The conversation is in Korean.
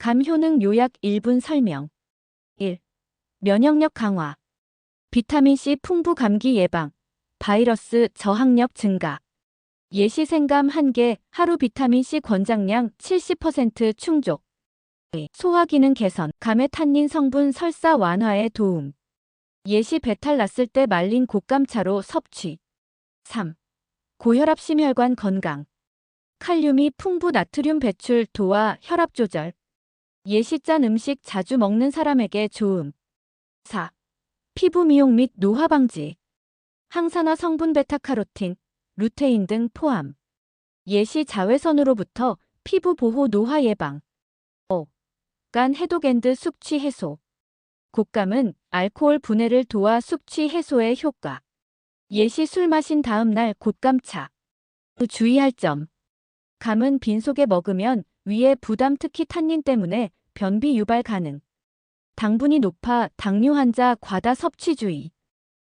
감 효능 요약 1분 설명. 1. 면역력 강화. 비타민C 풍부 감기 예방. 바이러스 저항력 증가. 예시 생감 1개 하루 비타민C 권장량 70% 충족. 2. 소화 기능 개선. 감의 탄닌 성분 설사 완화에 도움. 예시 배탈 났을 때 말린 곶감차로 섭취. 3. 고혈압 심혈관 건강. 칼륨이 풍부 나트륨 배출 도와 혈압 조절 예시 짠 음식 자주 먹는 사람에게 좋음. 4. 피부 미용 및 노화 방지. 항산화 성분 베타카로틴, 루테인 등 포함. 예시 자외선으로부터 피부 보호 노화 예방. 5. 간 해독엔드 숙취 해소. 곶감은 알코올 분해를 도와 숙취 해소에 효과. 예시 술 마신 다음 날 곶감차. 주의할 점. 감은 빈속에 먹으면 위에 부담 특히 탄닌 때문에 변비 유발 가능. 당분이 높아 당뇨 환자 과다 섭취 주의